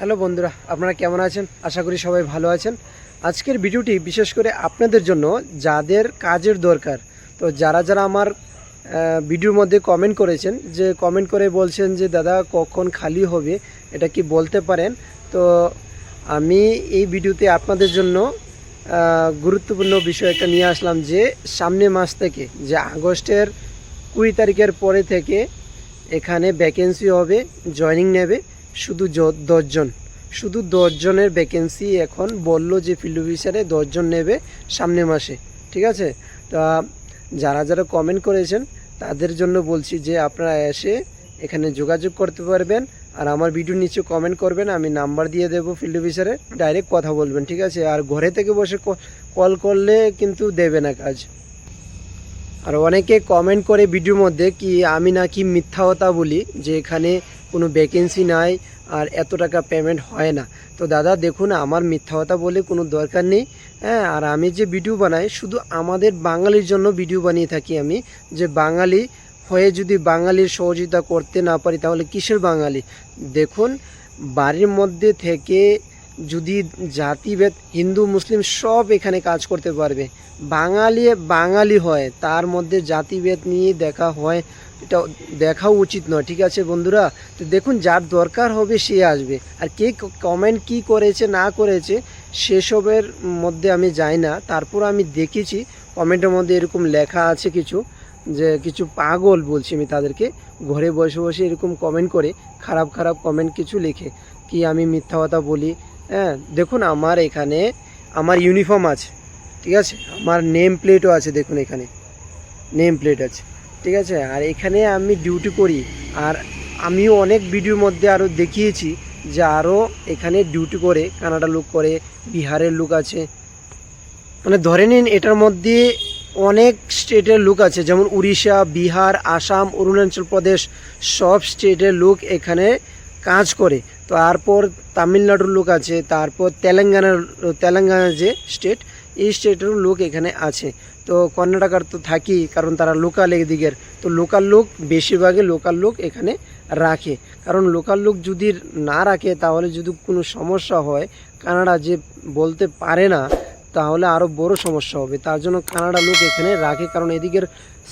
Hello বন্ধুরা, আপনারা কেমন আছেন? আশা করি সবাই ভালো আছেন। আজকের ভিডিওটি বিশেষ করে আপনাদের জন্য যাদের কাজের দরকার, তো যারা যারা আমার ভিডিওর মধ্যে কমেন্ট করেছেন, যে কমেন্ট করে বলছেন যে, দাদা, কখন খালি হবে? এটা কি বলতে পারেন? তো আমি এই ভিডিওতে আপনাদের জন্য গুরুত্বপূর্ণ বিষয় একটা নিয়ে আসলাম যে, সামনে মাস থেকে, যে আগস্টের কুড়ি তারিখের পরে থেকে এখানে ভ্যাকেন্সি হবে জয়নিং নেবে। শুধু দশজন। শুধু দশজনের ভ্যাকেন্সি এখন বলল যে ফিল্ড অফিসারে দশজন নেবে সামনে মাসে, ঠিক আছে? তা যারা যারা কমেন্ট করেছেন, তাদের জন্য বলছি যে আপনারা এসে এখানে যোগাযোগ করতে পারবেন আর আমার ভিডিও নিচে কমেন্ট করবেন, আমি নাম্বার দিয়ে দেবো ফিল্ড অফিসারে ডাইরেক্ট কথা বলবেন, ঠিক আছে? আর ঘরে থেকে বসে কল করলে কিন্তু দেবে না কাজ। আর অনেকে কমেন্ট করে ভিডিওর মধ্যে কি আমি নাকি মিথ্যা কথা বলি, যে এখানে কোনো ভ্যাকেন্সি নাই আর এত টাকা পেমেন্ট হয় না। তো দাদা, দেখুন, আমার মিথ্যা কথা বলে কোনো দরকার নেই। হ্যাঁ আর আমি যে ভিডিও বানাই, শুধু আমাদের বাঙালির জন্য ভিডিও বানিয়ে থাকি আমি। যে বাঙালি হয়ে যদি বাঙালির সহযোগিতা করতে না পারি, তাহলে কিসের বাঙালি? দেখুন, বাড়ির মধ্যে থেকে যদি জাতিভেদ হিন্দু, মুসলিম সব এখানে কাজ করতে পারবে। বাঙালি বাঙালি হয়, তার মধ্যে জাতিভেদ নিয়ে দেখা হয়, এটা দেখাও উচিত নয়, ঠিক আছে বন্ধুরা? তো দেখুন, যার দরকার হবে সে আসবে। আর কে কমেন্ট কি করেছে, না করেছে, সেসবের মধ্যে আমি যাই না। তারপর আমি দেখেছি, কমেন্টের মধ্যে এরকম লেখা আছে কিছু, যে কিছু পাগল বলছি আমি তাদেরকে, ঘরে বসে বসে এরকম কমেন্ট করে, খারাপ খারাপ কমেন্ট কিছু লিখে। কি আমি মিথ্যা কথা বলি হ্যাঁ দেখুন আমার এখানে, আমার ইউনিফর্ম আছে, ঠিক আছে? আমার নেম প্লেটও আছে, দেখুন এখানে। নেম প্লেট আছে, ঠিক আছে? আর এখানে আমি ডিউটি করি। আর আমিও অনেক ভিডিওর মধ্যে আরও দেখিয়েছি যে আরও এখানে ডিউটি করে, কানাডা লোক করে, বিহারের লোক আছে। মানে ধরে নিন, এটার মধ্যে অনেক স্টেটের লোক আছে, যেমন উড়িষ্যা, বিহার, আসাম, অরুণাচল প্রদেশ, সব স্টেটের লোক এখানে কাজ করে। তো তারপর তামিলনাড়ুর লোক আছে, তারপর তেলেঙ্গানার, তেলেঙ্গানা যে স্টেট এই স্টেটেরও লোক এখানে আছে। তো কর্ণাটকার তো থাকি, কারণ তারা লোকাল এদিকের। তো লোকাল লোক, বেশিরভাগই লোকাল লোক এখানে রাখে। কারণ লোকাল লোক যদি না রাখে, তাহলে যদি কোনো সমস্যা হয়, কানাডা যে বলতে পারে না, তাহলে আরও বড় সমস্যা হবে। তার জন্য কানাডা লোক এখানে রাখে, কারণ এদিকের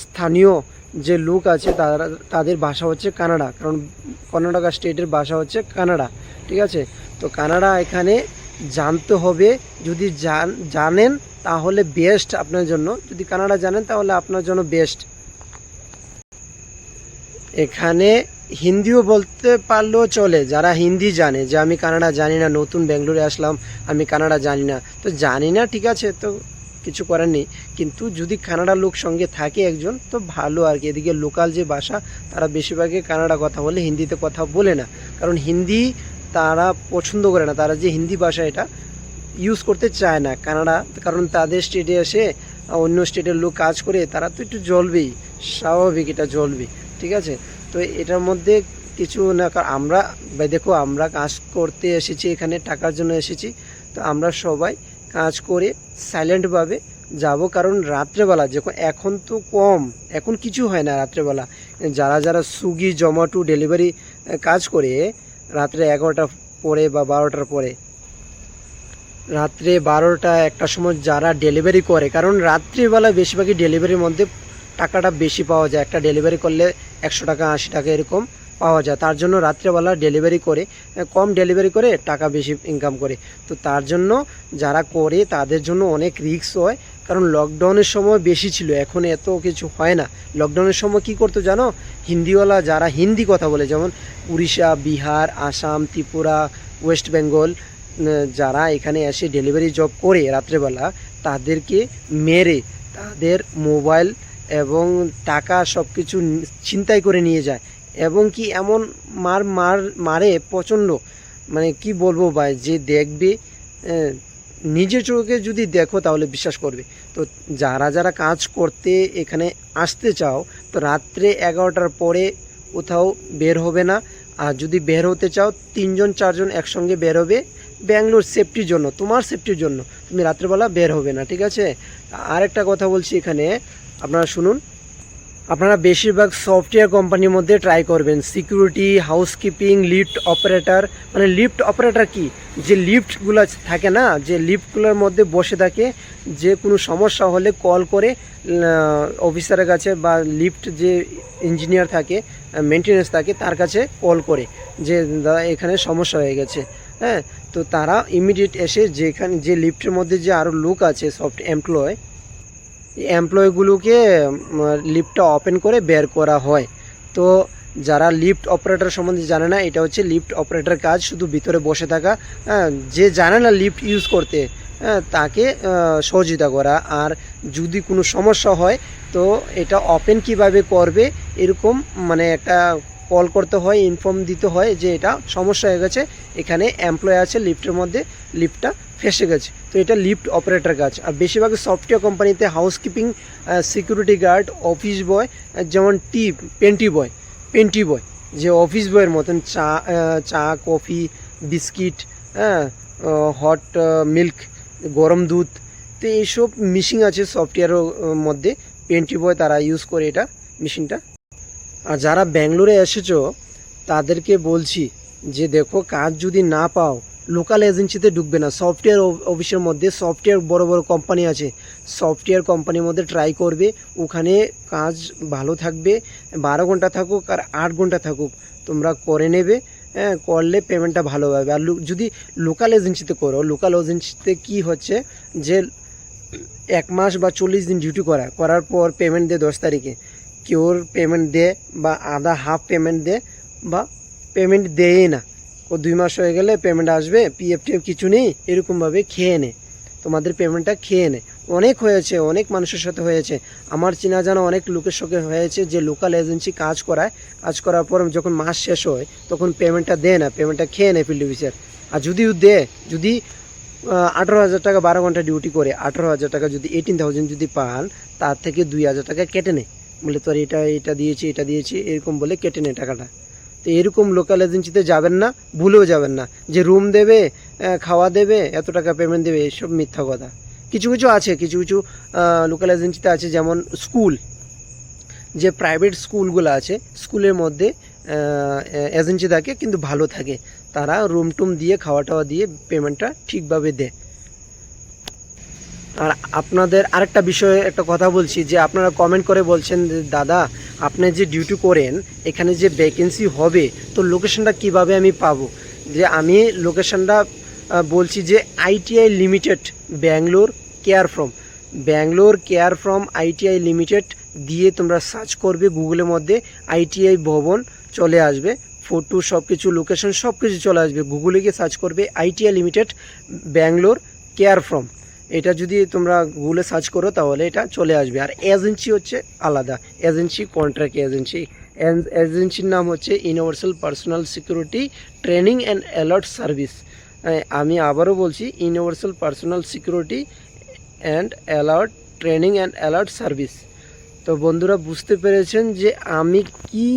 স্থানীয় যে লোক আছে তারা তাদের ভাষা হচ্ছে কানাডা, কারণ কর্ণাটকা স্টেটের ভাষা হচ্ছে কানাডা, ঠিক আছে? তো কানাডা এখানে জানতে হবে, যদি জান জানেন তাহলে বেস্ট আপনার জন্য। যদি কানাডা জানেন তাহলে আপনার জন্য বেস্ট এখানে হিন্দিও বলতে পারলেও চলে, যারা হিন্দি জানে, যে আমি কানাডা জানি না, নতুন ব্যাঙ্গালোরে আসলাম, আমি কানাডা জানি না। তো জানি না, ঠিক আছে? তো কিছু করার নেই। কিন্তু যদি কানাডা লোক সঙ্গে থাকে একজন, তো ভালো আর কি। এদিকে লোকাল যে ভাষা, তারা বেশিরভাগই কানাডা কথা বলে, হিন্দিতে কথা বলে না। কারণ হিন্দি তারা পছন্দ করে না। তারা যে হিন্দি ভাষা এটা ইউজ করতে চায় না কানাডা। কারণ তাদের স্টেটে এসে অন্য স্টেটের লোক কাজ করে, তারা তো একটু জ্বলবেই, স্বাভাবিক এটা জ্বলবে ঠিক আছে? তো এটার মধ্যে কিছু না, কারণ আমরা দেখো, আমরা কাজ করতে এসেছি, এখানে টাকার জন্য এসেছি। তো আমরা সবাই কাজ করে সাইলেন্টভাবে যাব। কারণ রাত্রেবেলা যখন এখন তো কম। এখন কিছু হয় না রাত্রেবেলা। যারা যারা সুইগি জোম্যাটো ডেলিভারি কাজ করে, রাত্রে এগারোটা পরে বা বারোটার পরে, রাত্রে বারোটা একটা সময় যারা ডেলিভারি করে, কারণ রাত্রিবেলা বেশিরভাগই ডেলিভারির মধ্যে টাকাটা বেশি পাওয়া যায়। একটা ডেলিভারি করলে একশো টাকা, আশি টাকা এরকম। পাওয়া যায়। তার জন্য রাত্রেবেলা ডেলিভারি করে, কম ডেলিভারি করে টাকা বেশি ইনকাম করে। তো তার জন্য যারা করে, তাদের জন্য অনেক রিস্ক হয়। কারণ লকডাউনের সময় বেশি ছিল, এখন এত কিছু হয় না। লকডাউনের সময় কি করতো জানো? হিন্দিওয়ালা যারা হিন্দি কথা বলে, যেমন উড়িষ্যা, বিহার, আসাম, ত্রিপুরা, ওয়েস্ট বেঙ্গল যারা এখানে এসে ডেলিভারি জব করে রাত্রেবেলা, তাদেরকে মেরে, তাদের মোবাইল এবং টাকা সব কিছু চিন্তাই করে নিয়ে যায়। এবং কি এমন মার মার মারে প্রচণ্ড মানে কি বলব ভাই, যে দেখবে নিজের চোখে যদি দেখো তাহলে বিশ্বাস করবে। তো যারা যারা কাজ করতে এখানে আসতে চাও, তো রাত্রে এগারোটার পরে কোথাও বের হবে না। আর যদি বের হতে চাও, তিনজন চারজন একসঙ্গে বের হবে ব্যাঙ্গালোর সেফটির জন্য, তোমার সেফটির জন্য। তুমি রাত্রেবেলা বের হবে না, ঠিক আছে? আর একটা কথা বলছি এখানে, আপনারা শুনুন। আপনারা বেশিরভাগ সফটওয়্যার কোম্পানির মধ্যে ট্রাই করবেন। সিকিউরিটি হাউসকিপিং লিফট অপারেটর মানে লিফট অপারেটর কি? যে লিফটগুলো থাকে না, যে লিফটগুলোর মধ্যে বসে থাকে, যে কোনো সমস্যা হলে কল করে অফিসারের কাছে বা লিফট যে ইঞ্জিনিয়ার থাকে মেনটেন্যান্স থাকে, তার কাছে কল করে যে দাদা এখানে সমস্যা হয়ে গেছে। হ্যাঁ তো তারা ইমিডিয়েট এসে যেখানে, যে লিফটের মধ্যে যে আরও লোক আছে সফট এমপ্লয় এমপ্লয়গুলোকে লিফটটা ওপেন করে বের করা হয়। তো যারা লিফট অপারেটর সম্বন্ধে জানে না এটা হচ্ছে লিফট অপারেটর কাজ শুধু ভিতরে বসে থাকা। হ্যাঁ, যে জানে না লিফট ইউজ করতে হ্যাঁ, তাকে সহযোগিতা করা। আর যদি কোনো সমস্যা হয় তো এটা ওপেন কীভাবে করবে এরকম মানে একটা কল করতে হয় ইনফর্ম দিতে হয় যে এটা সমস্যা হয়ে গেছে। এখানে এমপ্লয় আছে লিফটের মধ্যে লিফটটা ফেসে গেছে। তো এটা লিফট অপারেটর কাজ। আর বেশিরভাগ সফটওয়্যার কোম্পানিতে housekeeping security guard office boy যেমন টি পেন্টি বয় পেন্টি বয় যে অফিস বয়ের মতন চা চা, কফি, বিস্কিট হ্যাঁ হট মিল্ক গরম দুধ, তো এইসব মিশিং আছে সফটওয়্যারের মধ্যে। পেন্টি বয় তারা ইউজ করে এটা মেশিনটা আর যারা ব্যাঙ্গালোরে এসেছ, তাদেরকে বলছি যে দেখো, কাজ যদি না পাও লোকাল এজেন্সিতে ঢুকবে না। সফটওয়্যার অফিসের মধ্যে সফটওয়্যার বড় বড় কোম্পানি আছে। সফটওয়্যার কোম্পানির মধ্যে ট্রাই করবে। ওখানে কাজ ভালো থাকবে। বারো ঘণ্টা থাকুক আর আট ঘণ্টা থাকুক, তোমরা করে নেবে। হ্যাঁ করলে পেমেন্টটা ভালো হবে। আর যদি লোকাল এজেন্সিতে করো লোকাল এজেন্সিতে কি হচ্ছে যে এক মাস বা চল্লিশ দিন ডিউটি করা, করার পর পেমেন্ট দেয় দশ তারিখে। কেউর পেমেন্ট দে বা আধা হাফ পেমেন্ট দে বা পেমেন্ট দেয় না। ও দুই মাস হয়ে গেলে পেমেন্ট আসবে পিএফ টিএফ কিছু নেই এরকমভাবে খেয়ে নে। তোমাদের পেমেন্টটা খেয়ে নে। অনেক হয়েছে, অনেক মানুষের সাথে হয়েছে। আমার চেনা জানা অনেক লোকের সঙ্গে হয়েছে যে লোকাল এজেন্সি কাজ করায়। কাজ করার পর যখন মাস শেষ হয়, তখন পেমেন্টটা দেয় না পেমেন্টটা খেয়ে নেয় ফিল্ড অফিসার আর যদিও দে যদি আঠারো হাজার টাকা বারো ঘণ্টা ডিউটি করে, আঠারো হাজার টাকা যদি এইটিন থাউজেন্ড যদি পান, তার থেকে দুই হাজার টাকা কেটে নেয় বলে তোর এটা এটা দিয়েছি এটা দিয়েছি, এরকম বলে কেটে নেয় টাকাটা। তো এরকম লোকাল এজেন্সিতে যাবেন না, ভুলেও যাবেন না। যে রুম দেবে খাওয়া দেবে, এত টাকা পেমেন্ট দেবে, এসব মিথ্যা কথা। কিছু কিছু আছে, কিছু কিছু লোকাল এজেন্সিতে আছে, যেমন স্কুল যে প্রাইভেট স্কুলগুলো আছে স্কুলের মধ্যে এজেন্সি থাকে, কিন্তু ভালো থাকে। তারা রুম টুম দিয়ে খাওয়া টাওয়া দিয়ে পেমেন্টটা ঠিকভাবে দেয়। আর আপনাদের আরেকটা বিষয়ে একটা কথা বলছি, যে আপনারা কমেন্ট করে বলছেন যে, দাদা, আপনি যে ডিউটি করেন, এখানে যে ভ্যাকেন্সি হবে, তো লোকেশনটা কীভাবে আমি পাবো? যে আমি লোকেশনটা বলছি যে ITI limited Bangalore care from Bangalore care from ITI limited দিয়ে তোমরা সার্চ করবে গুগলের মধ্যে আইটিআই ভবন চলে আসবে। ফটো সব কিছু লোকেশন সব কিছু চলে আসবে। গুগলে গিয়ে সার্চ করবে ITI limited Bangalore care from এটা যদি তোমরা গুগলে সার্চ করো, তাহলে এটা চলে আসবে। আর এজেন্সি হচ্ছে আলাদা। এজেন্সি কন্ট্রাক্ট এজেন্সি এজেন্সির নাম হচ্ছে universal personal security training and alert service আমি আবারও বলছি universal personal security and alert training and alert service তো বন্ধুরা, বুঝতে পেরেছেন যে আমি কি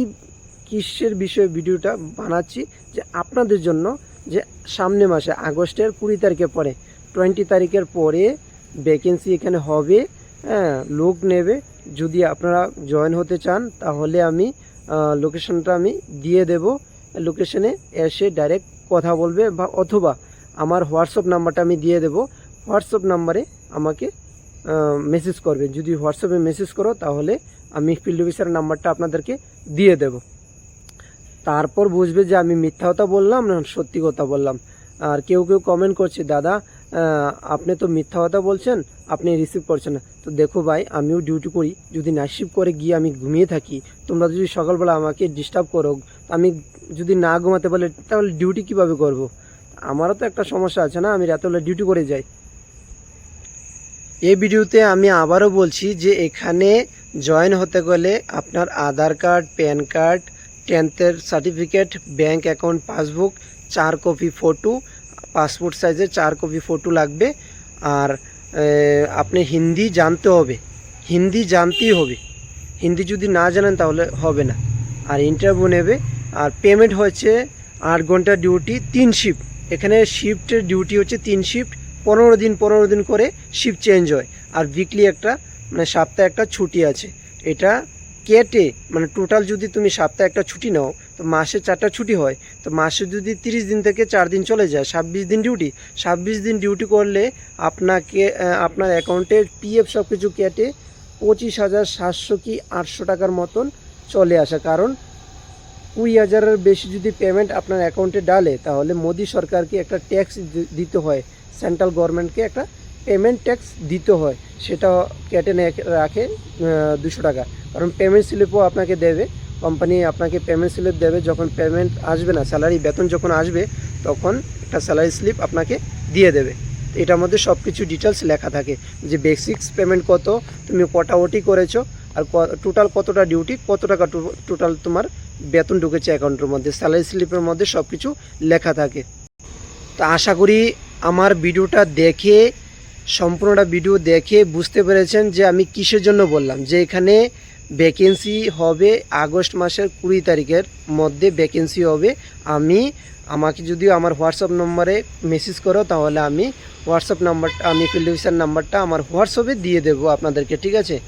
কিসের বিষয়ে ভিডিওটা বানাচ্ছি? যে আপনাদের জন্য যে সামনে মাসে, আগস্টের কুড়ি তারিখে পরে টোয়েন্টি তারিখের পরে ভ্যাকেন্সি এখানে হবে। হ্যাঁ লোক নেবে। যদি আপনারা জয়েন হতে চান, তাহলে আমি লোকেশনটা আমি দিয়ে দেব। লোকেশনে এসে ডাইরেক্ট কথা বলবে বা অথবা আমার হোয়াটসঅ্যাপ নাম্বারটা আমি দিয়ে দেব। হোয়াটসঅ্যাপ নাম্বারে আমাকে মেসেজ করবে। যদি হোয়াটসঅ্যাপে মেসেজ করো, তাহলে আমি ফিল্ড অফিসারের নাম্বারটা আপনাদেরকে দিয়ে দেব। তারপর বুঝবে যে আমি মিথ্যা কথা বললাম না সত্যি কথা বললাম। আর কেউ কেউ কমেন্ট করছে, দাদা আপনি তো মিথ্যা কথা বলছেন, আপনি রিসিভ করছেন না তো দেখো ভাই, আমিও ডিউটি করি, যদি নাইট করে গিয়ে আমি ঘুমিয়ে থাকি, তোমরা যদি সকালবেলা আমাকে ডিস্টার্ব করো আমি যদি না ঘুমাতে পারলে, তাহলে ডিউটি কীভাবে করব। আমারও তো একটা সমস্যা আছে না, আমি রাতেবেলা ডিউটি করে যাই এই ভিডিওতে আমি আবারও বলছি যে এখানে জয়েন হতে গেলে আপনার আধার কার্ড প্যান কার্ড টেন্থের সার্টিফিকেট ব্যাংক অ্যাকাউন্ট পাসবুক চার কপি ফটো পাসপোর্ট সাইজের চার কপি ফটো লাগবে আর আপনি হিন্দি জানতে হবে। হিন্দি জানতেই হবে। হিন্দি যদি না জানেন তাহলে হবে না। আর ইন্টারভিউ নেবে। আর পেমেন্ট হচ্ছে আট ঘণ্টা ডিউটি তিন শিফট এখানে শিফটের ডিউটি হচ্ছে তিন শিফট পনেরো দিন পনেরো দিন করে শিফট চেঞ্জ হয়। আর উইকলি একটা মানে সপ্তাহে একটা ছুটি আছে। এটা কেটে মানে টোটাল যদি তুমি সপ্তাহে একটা ছুটি নাও তো মাসে চারটা ছুটি হয়, তো মাসে যদি তিরিশ দিন থেকে চার দিন চলে যায়, ছাব্বিশ দিন ডিউটি ছাব্বিশ দিন ডিউটি করলে আপনাকে আপনার অ্যাকাউন্টে পিএফ সব কিছু কেটে পঁচিশ হাজার সাতশো কি আটশো টাকার মতন চলে আসে। কারণ কুড়ি হাজারের বেশি যদি পেমেন্ট আপনার অ্যাকাউন্টে ডালে, তাহলে মোদি সরকারকে একটা ট্যাক্স দিতে হয় সেন্ট্রাল গভর্নমেন্টকে একটা পেমেন্ট ট্যাক্স দিতে হয়, সেটা কেটে রাখে দুশো টাকা। কারণ পেমেন্ট স্লিপও আপনাকে দেবে। কোম্পানি আপনাকে পেমেন্ট স্লিপ দেবে, যখন পেমেন্ট আসবে না স্যালারি বেতন যখন আসবে, তখন একটা স্যালারি স্লিপ আপনাকে দিয়ে দেবে। তো এটার মধ্যে সব কিছু ডিটেলস লেখা থাকে। যে বেসিক্স পেমেন্ট কত, তুমি কটা ওটি করেছ, আর টোটাল কতটা ডিউটি কত টাকা টোটাল তোমার বেতন ঢুকেছে অ্যাকাউন্টের মধ্যে স্যালারি স্লিপের মধ্যে সব কিছু লেখা থাকে। তো আশা করি আমার ভিডিওটা দেখে, সম্পূর্ণটা ভিডিও দেখে বুঝতে পেরেছেন যে আমি কিসের জন্য বললাম। যে এখানে ভ্যাকেন্সি হবে আগস্ট মাসের কুড়ি তারিখের মধ্যে ভ্যাকেন্সি হবে। আমি, আমাকে যদি আমার হোয়াটসঅ্যাপ নম্বরে মেসেজ করো, তাহলে আমি হোয়াটসঅ্যাপ নাম্বারটা আমি ফিল্ড অফিসার নাম্বারটা আমার হোয়াটসঅ্যাপে দিয়ে দেবো আপনাদেরকে, ঠিক আছে?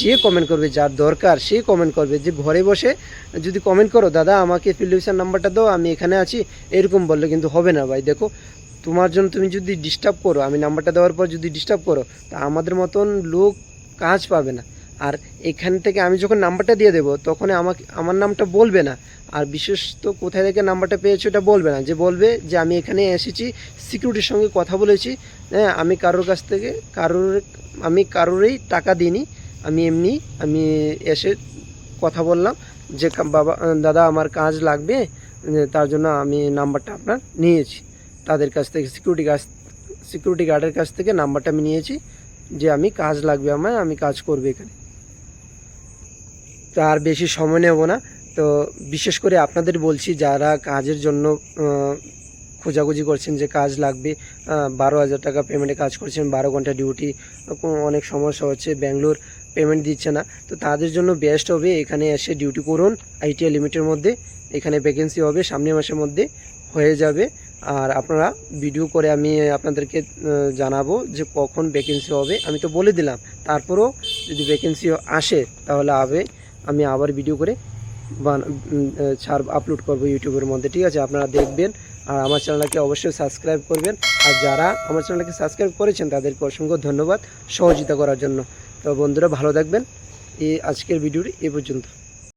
যে কমেন্ট করবে, যার দরকার, সে কমেন্ট করবে। যে ঘরে বসে যদি কমেন্ট করো, দাদা, আমাকে ফিল্ড অফিসার নাম্বারটা দাও, আমি এখানে আছি। এরকম বললে কিন্তু হবে না ভাই। দেখো, তোমার জন্য তুমি যদি ডিস্টার্ব করো, আমি নাম্বারটা দেওয়ার পর যদি ডিস্টার্ব করো, তা আমাদের মতন লোক কাজ পাবে না। আর এখান থেকে আমি যখন নাম্বারটা দিয়ে দেবো তখন আমাকে, আমার নামটা বলবে না। আর বিশেষ তো কোথায় থেকে নাম্বারটা পেয়েছ এটা বলবে না। যে বলবে যে আমি এখানে এসেছি সিকিউরিটির সঙ্গে কথা বলেছি। হ্যাঁ আমি কারোর কাছ থেকে কারোর, আমি কারোরই টাকা দিইনি। আমি এমনি, আমি এসে কথা বললাম যে বাবা, দাদা আমার কাজ লাগবে তার জন্য আমি নাম্বারটা আপনার নিয়েছি। তাদের কাছ থেকে সিকিউরিটি গার্ড সিকিউরিটি গার্ডের কাছ থেকে নাম্বারটা আমি নিয়েছি যে আমি কাজ লাগবে আমার, আমি কাজ করব এখানে। তো আর বেশি সময় নেব না। তো বিশেষ করে আপনাদের বলছি, যারা কাজের জন্য খোঁজাখুঁজি করছেন যে কাজ লাগবে বারো হাজার টাকা পেমেন্টে কাজ করছেন, বারো ঘণ্টা ডিউটি অনেক সমস্যা হচ্ছে, ব্যাঙ্গালোর পেমেন্ট দিচ্ছে না। তো তাদের জন্য বেস্ট হবে এখানে এসে ডিউটি করুন আইটিআই লিমিটের মধ্যে, এখানে ভ্যাকেন্সি হবে, সামনের মাসের মধ্যে হয়ে যাবে। আর আপনারা ভিডিও করে আমি আপনাদেরকে জানাব যে কখন ভ্যাকেন্সি হবে। আমি তো বলে দিলাম, তারপরেও যদি ভ্যাকেন্সি আসে, তাহলে আবে আমি আবার ভিডিও করে বান- ছাড় আপলোড করব ইউটিউবের মধ্যে, ঠিক আছে? আপনারা দেখবেন আর আমার চ্যানেলকে অবশ্যই সাবস্ক্রাইব করবেন। আর যারা আমার চ্যানেলকে সাবস্ক্রাইব করেছেন, তাদেরকে অসংখ্য ধন্যবাদ সহযোগিতা করার জন্য। তো বন্ধুরা, ভালো থাকবেন। এই আজকের ভিডিওটি এ পর্যন্ত।